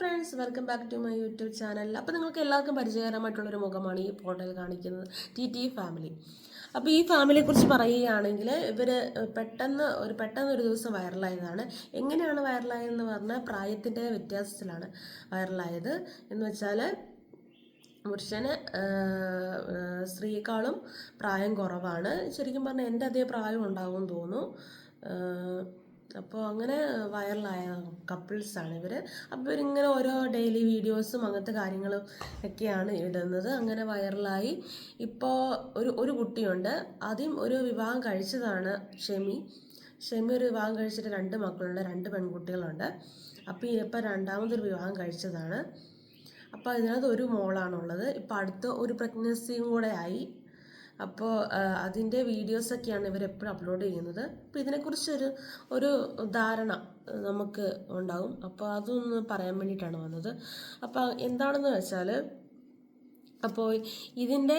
Friends welcome back to my YouTube channel അപ്പോൾ നിങ്ങൾക്ക് എല്ലാവർക്കും പരിചയകരമായിട്ടുള്ളൊരു മുഖമാണ് ഈ ഫോട്ടോയിൽ കാണിക്കുന്നത്. ടി ടി ഫാമിലി അപ്പോൾ ഈ ഫാമിലിയെക്കുറിച്ച് പറയുകയാണെങ്കിൽ ഇവർ പെട്ടെന്ന് ഒരു പെട്ടെന്ന് ഒരു ദിവസം വൈറലായതാണ്. എങ്ങനെയാണ് വൈറലായതെന്ന് പറഞ്ഞാൽ പ്രായത്തിന്റെ വ്യത്യാസത്തിലാണ് വൈറലായത്. എന്ന് വെച്ചാൽ പുരുഷന് സ്ത്രീക്കാളും പ്രായം കുറവാണ്. ശരിക്കും പറഞ്ഞാൽ എന്റെ അതേ പ്രായം ഉണ്ടാവും തോന്നുന്നു. അപ്പോൾ അങ്ങനെ വൈറലായ കപ്പിൾസാണ് ഇവർ അപ്പോൾ ഇവരിങ്ങനെ ഓരോ ഡെയിലി വീഡിയോസും അങ്ങനത്തെ കാര്യങ്ങളും ഒക്കെയാണ് ഇടുന്നത്. അങ്ങനെ വൈറലായി. ഇപ്പോൾ ഒരു ഒരു കുട്ടിയുണ്ട്. ആദ്യം ഒരു വിവാഹം കഴിച്ചതാണ് ഷെമി. ഷെമി ഒരു വിവാഹം കഴിച്ചിട്ട് രണ്ട് മക്കളുണ്ട്. രണ്ട് പെൺകുട്ടികളുണ്ട്. അപ്പോൾ ഇപ്പം രണ്ടാമതൊരു വിവാഹം കഴിച്ചതാണ്. അപ്പോൾ അതിനകത്ത് ഒരു മോളാണുള്ളത്. ഇപ്പോൾ അടുത്ത ഒരു പ്രഗ്നൻസിയും കൂടെ ആയി. അപ്പോൾ അതിന്റെ വീഡിയോസൊക്കെയാണ് ഇവർ എപ്പോഴും അപ്ലോഡ് ചെയ്യുന്നത്. അപ്പോൾ ഇതിനെക്കുറിച്ചൊരു ഒരു ധാരണ നമുക്ക് ഉണ്ടാകും അപ്പോൾ അതൊന്ന് പറയാൻ വേണ്ടിയിട്ടാണ് വന്നത്. അപ്പോൾ എന്താണെന്ന് വെച്ചാൽ അപ്പോൾ ഇതിന്റെ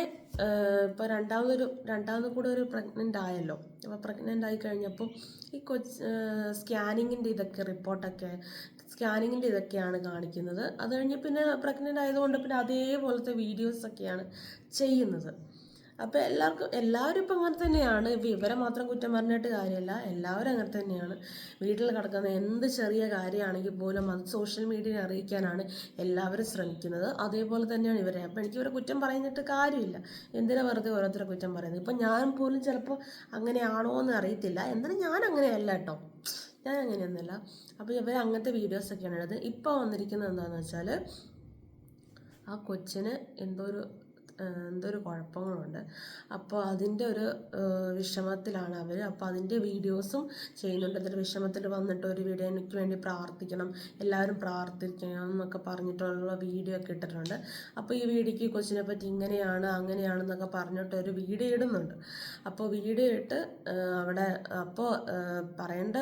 ഇപ്പോൾ രണ്ടാമതൊരു രണ്ടാമത് കൂടെ ഒരു പ്രഗ്നന്റ് ആയല്ലോ. അപ്പോൾ പ്രഗ്നന്റ് ആയി കഴിഞ്ഞപ്പോൾ ഈ കൊച്ച് സ്കാനിങ്ങിന്റെ ഇതൊക്കെ റിപ്പോർട്ടൊക്കെ സ്കാനിങ്ങിന്റെ ഇതൊക്കെയാണ് കാണിക്കുന്നത്. അത് കഴിഞ്ഞ് പിന്നെ പ്രഗ്നന്റ് ആയതുകൊണ്ട് പിന്നെ അതേപോലത്തെ വീഡിയോസൊക്കെയാണ് ചെയ്യുന്നത്. അപ്പോൾ എല്ലാവർക്കും എല്ലാവരും ഇപ്പം അങ്ങനെ തന്നെയാണ്. ഇപ്പം ഇവരെ മാത്രം കുറ്റം പറഞ്ഞിട്ട് കാര്യമല്ല എല്ലാവരും അങ്ങനെ തന്നെയാണ്. വീട്ടിൽ കിടക്കുന്ന എന്ത് ചെറിയ കാര്യമാണെങ്കിൽ പോലും അത് സോഷ്യൽ മീഡിയയിൽ അറിയിക്കാനാണ് എല്ലാവരും ശ്രമിക്കുന്നത്. അതേപോലെ തന്നെയാണ് ഇവരെ. അപ്പോൾ എനിക്ക് ഇവരെ കുറ്റം പറഞ്ഞിട്ട് കാര്യമില്ല. എന്തിനാ വെറുതെ ഓരോരുത്തരെ കുറ്റം പറയുന്നത്? ഇപ്പം ഞാൻ പോലും ചിലപ്പോൾ അങ്ങനെയാണോ എന്ന് അറിയത്തില്ല. എന്നാലും ഞാൻ അങ്ങനെയല്ല കേട്ടോ. ഞാൻ അങ്ങനെയൊന്നുമല്ല. അപ്പോൾ ഇവർ അങ്ങനത്തെ വീഡിയോസൊക്കെയാണ് ഉള്ളത് ഇപ്പോൾ വന്നിരിക്കുന്നത് എന്താണെന്ന് വെച്ചാൽ ആ കൊച്ചിന് എന്തോ ഒരു എന്തോ ഒരു കുഴപ്പങ്ങളുണ്ട്. അപ്പോൾ അതിന്റെ ഒരു വിഷമത്തിലാണ് അവർ അപ്പോൾ അതിന്റെ വീഡിയോസും ചെയ്യുന്നുണ്ട്. എന്നിട്ട് വിഷമത്തിൽ വന്നിട്ട് ഒരു വീഡിയോ എനിക്ക് വേണ്ടി പ്രാർത്ഥിക്കണം എല്ലാവരും പ്രാർത്ഥിക്കണം എന്നൊക്കെ പറഞ്ഞിട്ടുള്ള വീഡിയോ ഒക്കെ ഇട്ടിട്ടുണ്ട്. അപ്പോൾ ഈ വീഡിയോക്ക് കൊച്ചിനെ പറ്റി ഇങ്ങനെയാണ് അങ്ങനെയാണെന്നൊക്കെ പറഞ്ഞിട്ട് ഒരു വീഡിയോ ഇടുന്നുണ്ട്. അപ്പോൾ വീഡിയോ ഇട്ട് അവിടെ അപ്പോൾ പറയേണ്ട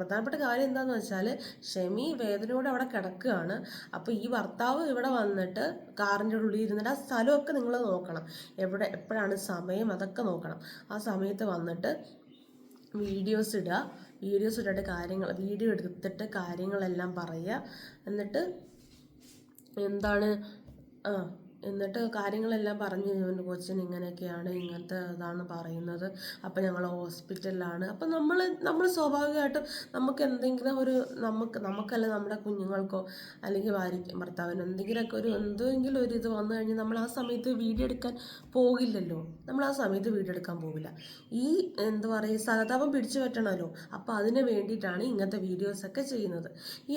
പ്രധാനപ്പെട്ട കാര്യം എന്താണെന്ന് വെച്ചാൽ ഷെമി വേദനയോടെ അവിടെ കിടക്കുകയാണ്. അപ്പോൾ ഈ ഭർത്താവ് ഇവിടെ വന്നിട്ട് കാറിന്റെ ഉള്ളിൽ ഇരുന്നിട്ട് ആ സ്ഥലമൊക്കെ നിങ്ങൾ നോക്കണം. എവിടെ എപ്പോഴാണ് സമയം അതൊക്കെ നോക്കണം. ആ സമയത്ത് വന്നിട്ട് വീഡിയോസ് ഇടുക. വീഡിയോസ് ഇട്ടിട്ട് കാര്യങ്ങൾ വീഡിയോ എടുത്തിട്ട് കാര്യങ്ങളെല്ലാം പറയുക. എന്നിട്ട് എന്താണ്? ആ എന്നിട്ട് കാര്യങ്ങളെല്ലാം പറഞ്ഞു കൊച്ചിന് ഇങ്ങനെയൊക്കെയാണ് ഇങ്ങനത്തെ ഇതാണ് പറയുന്നത്. അപ്പം ഞങ്ങൾ ഹോസ്പിറ്റലിലാണ്. അപ്പം നമ്മൾ നമ്മൾ സ്വാഭാവികമായിട്ടും നമുക്ക് എന്തെങ്കിലും ഒരു നമുക്ക് നമുക്കല്ല നമ്മുടെ കുഞ്ഞുങ്ങൾക്കോ അല്ലെങ്കിൽ ഭാര്യയ്ക്ക് ഭർത്താവിനോ എന്തെങ്കിലുമൊക്കെ ഒരു എന്തെങ്കിലും ഒരു ഇത് വന്നു കഴിഞ്ഞാൽ നമ്മൾ ആ സമയത്ത് വീഡിയോ എടുക്കാൻ പോകില്ലല്ലോ. നമ്മൾ ആ സമയത്ത് വീഡിയോ എടുക്കാൻ പോകില്ല. ഈ എന്താ പറയുക സഹതാപം പിടിച്ചു പറ്റണമല്ലോ. അപ്പോൾ അതിന് വേണ്ടിയിട്ടാണ് ഇങ്ങനത്തെ വീഡിയോസൊക്കെ ചെയ്യുന്നത്.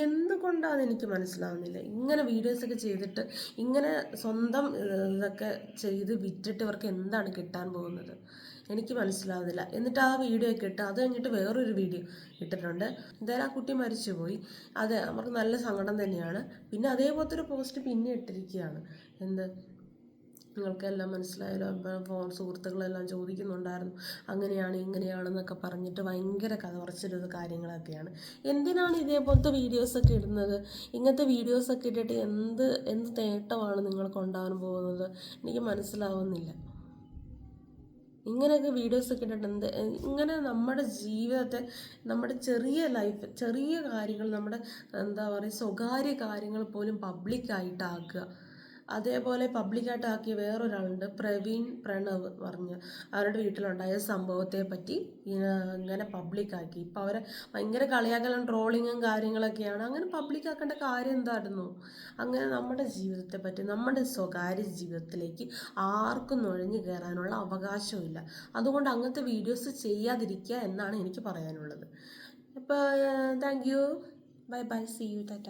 എന്തുകൊണ്ടാണെന്ന് എനിക്ക് മനസ്സിലാവുന്നില്ല. ഇങ്ങനെ വീഡിയോസൊക്കെ ചെയ്തിട്ട് ഇങ്ങനെ സ്വന്തം സ്വന്തം ഇതൊക്കെ ചെയ്ത് വിറ്റിട്ട് ഇവർക്ക് എന്താണ് കിട്ടാൻ പോകുന്നത്? എനിക്ക് മനസ്സിലാവുന്നില്ല. എന്നിട്ട് ആ വീഡിയോ ഒക്കെ ഇട്ട് അത് കഴിഞ്ഞിട്ട് വേറൊരു വീഡിയോ ഇട്ടിട്ടുണ്ട്. എന്തായാലും ആ കുട്ടി മരിച്ചുപോയി. അതെ അവർക്ക് നല്ല സങ്കടം തന്നെയാണ്. പിന്നെ അതേപോലത്തെ ഒരു പോസ്റ്റ് പിന്നെ ഇട്ടിരിക്കുകയാണ്. എന്ത്? നിങ്ങൾക്കെല്ലാം മനസ്സിലായാലോ ഫോൺ സുഹൃത്തുക്കളെല്ലാം ചോദിക്കുന്നുണ്ടായിരുന്നു. അങ്ങനെയാണ് ഇങ്ങനെയാണെന്നൊക്കെ പറഞ്ഞിട്ട് ഭയങ്കര കഥ പറച്ചിലത് കാര്യങ്ങളൊക്കെയാണ്. എന്തിനാണ് ഇതേപോലത്തെ വീഡിയോസൊക്കെ ഇടുന്നത്? ഇങ്ങനത്തെ വീഡിയോസൊക്കെ ഇട്ടിട്ട് എന്ത് എന്ത് നേട്ടമാണ് നിങ്ങൾക്ക് ഉണ്ടാകാൻ പോകുന്നത്? എനിക്ക് മനസ്സിലാവുന്നില്ല. ഇങ്ങനെയൊക്കെ വീഡിയോസൊക്കെ ഇട്ടിട്ട് എന്ത് ഇങ്ങനെ നമ്മുടെ ജീവിതത്തെ നമ്മുടെ ചെറിയ ലൈഫ് ചെറിയ കാര്യങ്ങൾ നമ്മുടെ എന്താ പറയുക സ്വകാര്യ കാര്യങ്ങൾ പോലും പബ്ലിക്കായിട്ടാക്കുക. അതേപോലെ പബ്ലിക്കായിട്ട് ആക്കിയ വേറൊരാളുണ്ട് പ്രവീൺ പ്രണവ് പറഞ്ഞ്. അവരുടെ വീട്ടിലുണ്ടായ സംഭവത്തെ പറ്റി ഇങ്ങനെ പബ്ലിക്കാക്കി ഇപ്പം അവരെ ഭയങ്കര കളിയാക്കലും ട്രോളിങ്ങും കാര്യങ്ങളൊക്കെയാണ്. അങ്ങനെ പബ്ലിക്കാക്കേണ്ട കാര്യം എന്തായിരുന്നു? അങ്ങനെ നമ്മുടെ ജീവിതത്തെ പറ്റി നമ്മുടെ സ്വകാര്യ ജീവിതത്തിലേക്ക് ആർക്കും നുഴഞ്ഞു കയറാനുള്ള അവകാശമില്ല അതുകൊണ്ട് അങ്ങനത്തെ വീഡിയോസ് ചെയ്യാതിരിക്കുക എന്നാണ് എനിക്ക് പറയാനുള്ളത്. അപ്പോൾ thank you bye bye see you Tata